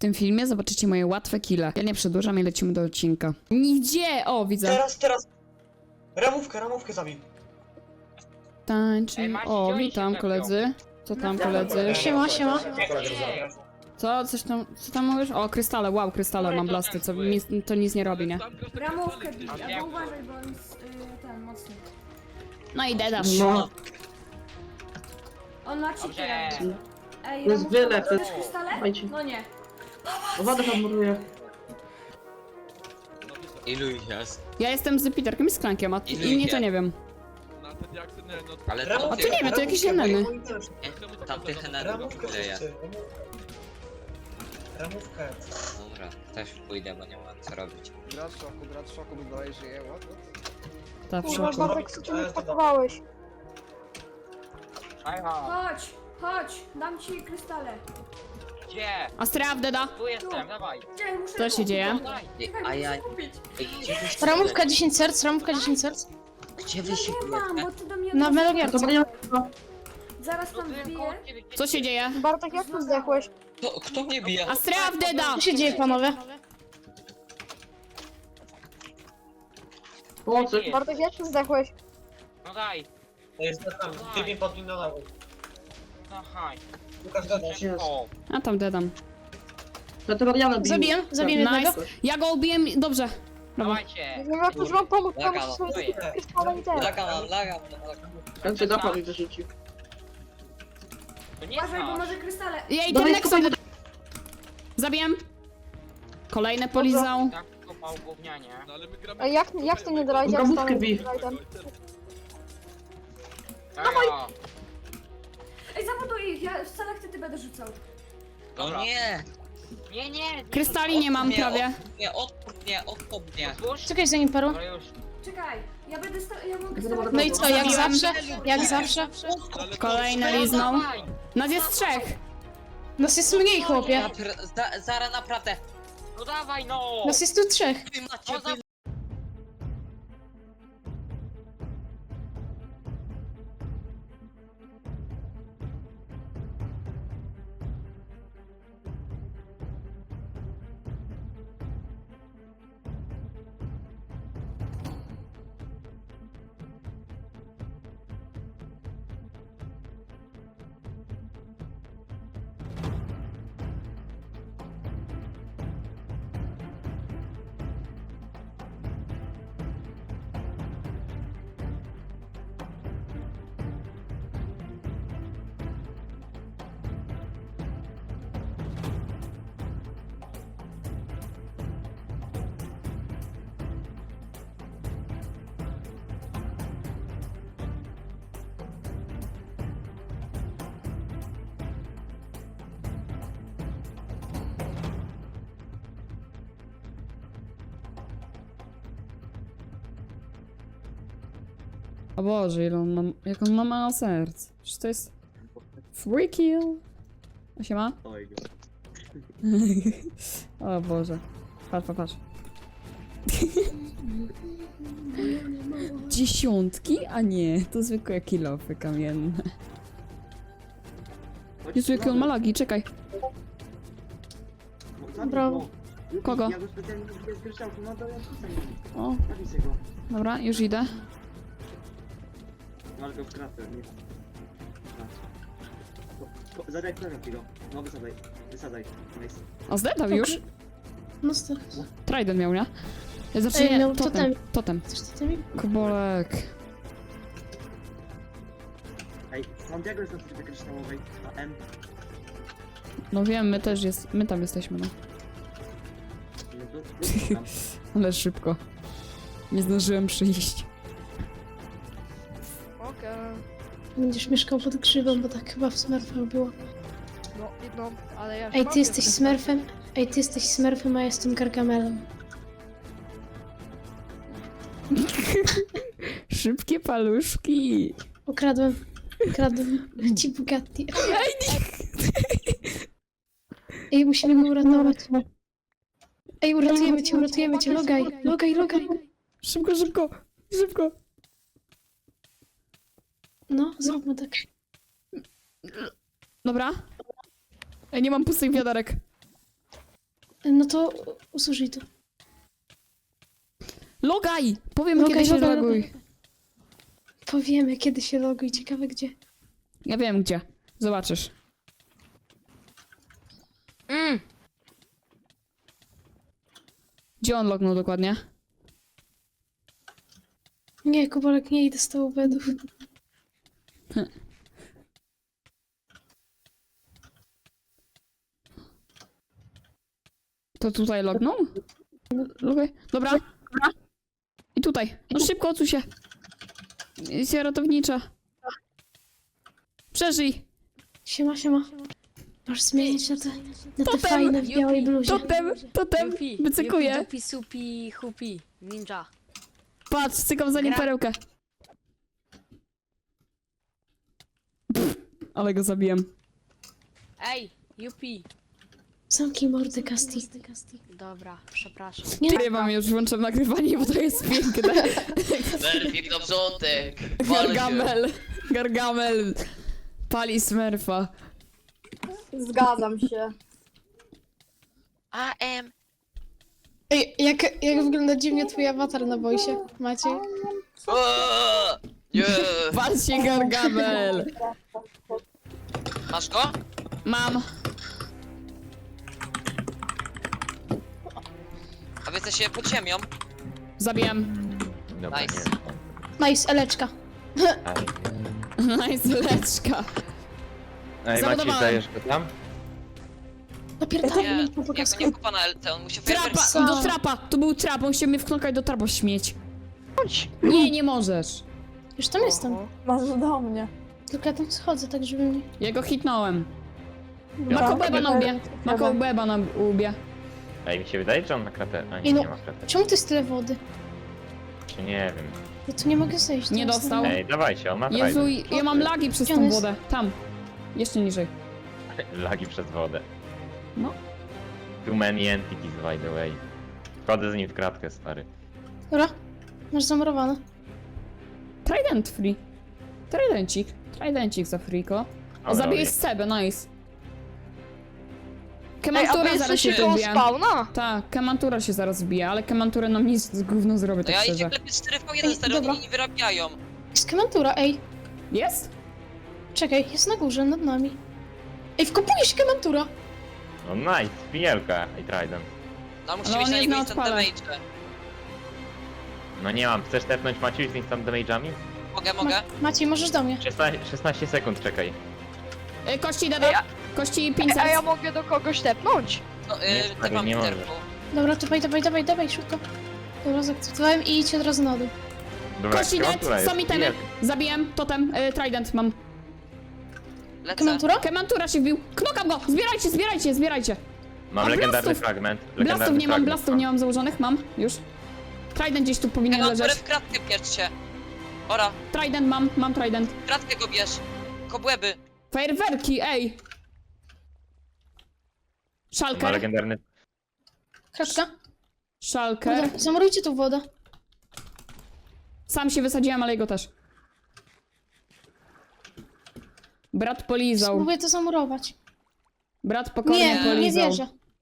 tym filmie zobaczycie moje łatwe kile. Ja nie przedłużam i lecimy do odcinka. Nigdzie! O, widzę. Teraz, teraz. Ramówkę, ramówkę zabij. Tańczy. Ej, Maciej, O, witam koledzy. Co tam koledzy? Siema, siema. Co? Coś tam, co tam mówisz? O, krystale, wow, krystale mam blasty, co mi, to nic nie robi, nie? Ramówkę bij, albo uważaj, bo on jest y, ten mocny. No i dedasz. No, On ma cheaty. Dobrze. Ej, jest Ramówka, to krystale? Dajcie. No nie. Wodę hamuruje. Ilu ich jest? Ja jestem z Peterkiem i z Klankiem, a Ilu inni to nie wiem. Ale to A ty nie wiem, to jakieś telefon. tamtych energii Ramówkę ile jest? Ramówkę. Dobra, też pójdę, bo nie mam co robić. Brat szoku, brat szoku, bo dalej żyje, what? Ta w Kurwa, szoku. Bartek, co ty mi wpakowałeś? Chodź, chodź, dam ci krystale. Gdzie? Astrea w deda. Tu jestem, dawaj. Gdzie, muszę Co się dzieje? Daj. Ej, Czekaj, A ja... muszę kupić. Ej, gdzie wy się... Ramówka 10 serc, ramówka 10 serc. Gdzie wy się nie mam, bijecie? bo ty do mnie... Na melodiarce. Zaraz tam No, wbiję. Co się dzieje? Bartek, jak tu zdechłeś? Kto, kto mnie bije? Astrea w deda! Co się dzieje, panowie? Pomocy. Bartek, jak tu zdechłeś? No daj. To jest tam, ty mi podwinąłeś. No haj. Łukasz. A tam dedam. Zabiję, zabiję jednego. Nice. Ja go ubiłem, i- dobrze. Dobra. Dawajcie. wiem, jak już wam pomóc, Laga pomóc mam, i ten. laga mam, laga mam. Ten się dapa mi wyrzucił. To nie Uważaj, bo znasz. może krystale... Ja Dawaj, Nexo. Zabiłem. Kolejne polizał. Tak kopał gównianie. A jak, jak to nie bij. Dawaj. Ej, rzucał. No nie! Nie, nie. Krystali nie mam prawie. Nie, mnie. Otwórz. Czekaj zanim paru. Dobra już. Czekaj, ja będę ja mogę stawiać... No i co, jak zawsze, jak zawsze. Kolejne No lizną. dawaj. Nas jest trzech. Nas jest mniej, chłopie. Napr- za, Zara, naprawdę. No dawaj no. Nas jest tu trzech. Wy macie No za- O Boże, ile on ma, jak on ma mało serc. Przecież to jest... Free kill. A się ma? o Boże. Patrz, patrz, patrz. Dziesiątki? A nie, to zwykłe kilofy kamienne. Jezu, jakie on ma lagi, czekaj. Brawo. Kogo? O, dobra, już idę. Ale to w kratę, nie. Po- po- Zadaj kolejną kilo. No wysadzaj. Wysadzaj. Nice. A zdedał już? No stary. Trident miał, nie? Znaczy Ej, nie, miał totem. totem. Totem. Coś ty mi? Kubolek. Ej, Santiago jest na strefie kryształowej. A M. No wiem, my też jest, my tam jesteśmy, no. No to to tam. Ale szybko. Nie zdążyłem przyjść. Będziesz mieszkał pod krzywą, bo tak chyba w Smurfach było. No, no, ale ja Ej, ty jesteś Smurfem? Ej, ty jesteś Smurfem, a ja jestem Gargamelem. Szybkie paluszki. Ukradłem, ukradłem ci Bugatti. Ej, musimy go uratować. Ej, uratujemy cię, uratujemy cię, logaj, logaj, logaj. Szybko, szybko, szybko. No, zróbmy tak. Dobra. Ej, nie mam pustych wiaderek. No to usużyj to. Logaj! Powiem Logaj, kiedy się logaj, loguj. logaj. Powiemy, kiedy się loguj. Ciekawe gdzie. Ja wiem gdzie. Zobaczysz. Mm. Gdzie on lognął dokładnie? Nie, Kubolek, nie idę z tobą bedów. To tutaj lognął? Logaj. Dobra. I tutaj. No szybko odsuń się. Misja ratownicza. Przeżyj. Siema, siema. Masz zmienić na te, na te Totem! fajne w białej bluzie. Totem, totem, wycykuję. Dupi, supi, hupi. Ninja. Patrz, cykam za nim Gra- perełkę. Ale go zabiłem. Ej, jupi. Zamknij mordę, Kasti. Dobra, przepraszam. Nie, Nagrywam już, włączam nagrywanie, bo to jest piękne. Nerwik do wrzątek. Gargamel, Gargamel. Pali Smurfa. Zgadzam się. AM. Ej, jak, jak wygląda dziwnie twój awatar na boisie, Maciej? Nie. Patrzcie, Gargamel. Masz go? Mam. A wy jesteście pod ziemią? Zabiłem. Nice. Nice, Eleczka. Nice, leczka. Ej, Maciej, Załadowałem. dajesz go tam? Napierdalaj Nie, mi po jakby pokazku. nie kupa na LT, on musi Trapa, fajerwerki. do trapa. To był trap, on chciał mnie wknąkać do trapa śmieć. Nie, nie możesz. Już tam jestem. Masz do mnie. Tylko ja tam schodzę, tak żeby mnie... Ja go hitnąłem. Ma kołbeba na łbie. Ma kołbeba na łbie. Ej, mi się wydaje, że on ma kratę. A nie, no. nie ma kratę. Czemu to jest tyle wody? Czy nie wiem. Ja tu nie mogę zejść. Nie dostał. Ej, dawajcie, on ma Jezu, frajdę. ja mam lagi przez Gdzie on tą jest? wodę. Tam. Jeszcze niżej. Lagi przez wodę. No. Too many entities, by the way. Wchodzę z nim w kratkę, stary. Dobra, masz zamurowane. Trident free. Tridencik. Tridencik za friko. Zabiłeś oli. Sebę, nice. Ej, Kemantura zaraz się koło wbije. spawna? Tak, kemantura się zaraz wbije, ale kemanturę nam nic z gówno zrobię, No tak ja idzie szczerze. klepię 4 w Ej, 1 stary, dobra. oni nie wyrabiają. Jest kemantura, ej. Jest? Czekaj, jest na górze, nad nami. Ej, wkopuje się kemantura. No nice, spinelka i trident. No musicie Ale mieć on na jest niego na instant odpale. damage. No nie mam, chcesz tepnąć Maciej z instant damage'ami? Mogę, mogę. Ma Maciej, możesz do mnie. 16, 16 sekund, czekaj. E, kości Ej, dada. a- Kości 500. Ej, a ja mogę do kogoś tepnąć? No, Nie, yy, stary, ty mam nie możesz. Peterku. Dobra, dawaj, dawaj, dawaj, dawaj, szybko. Dobra, zaakceptowałem i idźcie od razu na dół. Dobra, Kości dead, kreatura jest, są itemy. Zabiłem, totem, e, trident mam. Lecę. Kemantura? Kemantura się wbił. Knokam go! Zbierajcie, zbierajcie, zbierajcie. Mam A legendarny blastów? fragment. Blastów legendarny nie mam, fragment blastów nie mam założonych, mam. Już. Trident gdzieś tu powinien Kemanturę leżeć. w kratkę bierzcie. Ora, Trident mam, mam trident. kratkę go bierz. Kobłęby. Fajerwerki, ej! Ma Szalker, legendarny... Kratka. szalker. Woda. Zamurujcie tą wodę. Sam się wysadziłem, ale jego też. Brat polizał. Spróbuję to zamurować. Brat pokornie Nie, nie polizał. wierzę.